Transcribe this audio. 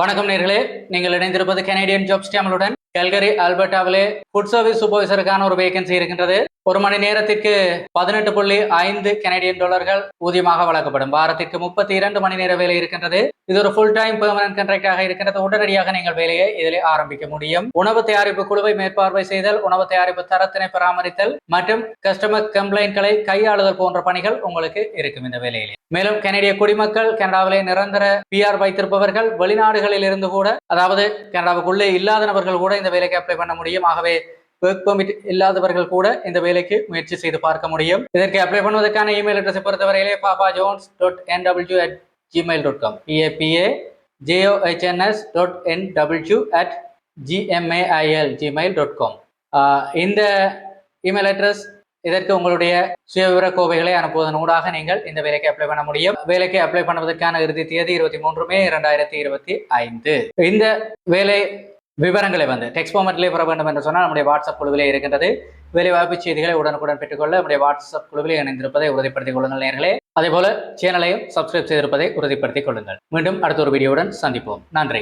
வணக்கம் நேர்களே நீங்கள் இணைந்திருப்பது கனேடியன் ஜாப்ஸ் சேனலுடன் கல்கரி ஆல்பர்டாவிலே ஃபுட் சர்வீஸ் சூப்பர்வைசருக்கான ஒரு வேகன்சி இருக்கின்றது. ஒரு மணி நேரத்திற்கு பதினெட்டு புள்ளி ஐந்து கனேடியன் டாலர்கள் ஊதியமாக வழங்கப்படும். வாரத்திற்கு முப்பத்தி இரண்டு மணி நேர வேலை இருக்கின்றது. இது ஒரு ஃபுல் டைம் பெர்மனன்ட் கண்ட்ராக்டாக இருக்கின்றது. உடனடியாக நீங்கள் வேலையை இதில் ஆரம்பிக்க முடியும். உணவு தயாரிப்பு குழுவை மேற்பார்வை செய்தல் உணவு தயாரிப்பு தரத்தினை பராமரித்தல் மற்றும் கஸ்டமர் கம்ப்ளைண்ட்களை கையாளுதல் போன்ற பணிகள் உங்களுக்கு இருக்கும் இந்த வேலையில். மேலும் கனடிய குடிமக்கள் கனடாவிலே நிரந்தர பிஆர் வைத்திருப்பவர்கள் வெளிநாடுகளில் இருந்து கூட அதாவது கனடாவுக்குள்ளே இல்லாத நபர்கள் கூட இந்த வேலைக்கு அப்ளை பண்ண முடியும். ஆகவே ஒர்க் பெர்மிட் இல்லாதவர்கள் கூட இந்த வேலைக்கு முயற்சி செய்து பார்க்க முடியும். இதற்கு அப்ளை பண்ணுவதற்கான இமெயில் அட்ரஸை பொறுத்தவரையிலே Papa Johns dot N W at Gmail dot com P A P A J O H N S dot N W at G M A I L Gmail dot com இந்த email address இதற்கு உங்களுடைய சுயவிவர கோவைகளை அனுப்புவதன் ஊடாக நீங்கள் இந்த வேலைக்கு apply பண்ண முடியும். வேலைக்கு அப்ளை பண்ணுவதற்கான இறுதி தேதி இருபத்தி மூன்று மே இரண்டாயிரத்தி இருபத்தி ஐந்து. இந்த வேலை விவரங்களை வந்து டெக்ஸ்ட் ஃபார்மேட்டிலே பெற வேண்டும் என்று சொன்னால் நம்முடைய வாட்ஸ்அப் குழுவிலே இருக்கின்றது. வேலைவாய்ப்பு செய்திகளை உடனுக்குடன் பெற்றுக்கொள்ள நம்முடைய வாட்ஸ்அப் குழுவிலே இணைந்திருப்பதை உறுதிப்படுத்திக் கொள்ளுங்கள் நேர்களே அதே போல சேனலையும் சப்ஸ்கிரைப் செய்திருப்பதை உறுதிப்படுத்திக் கொள்ளுங்கள். மீண்டும் அடுத்த ஒரு வீடியோவுடன் சந்திப்போம். நன்றி.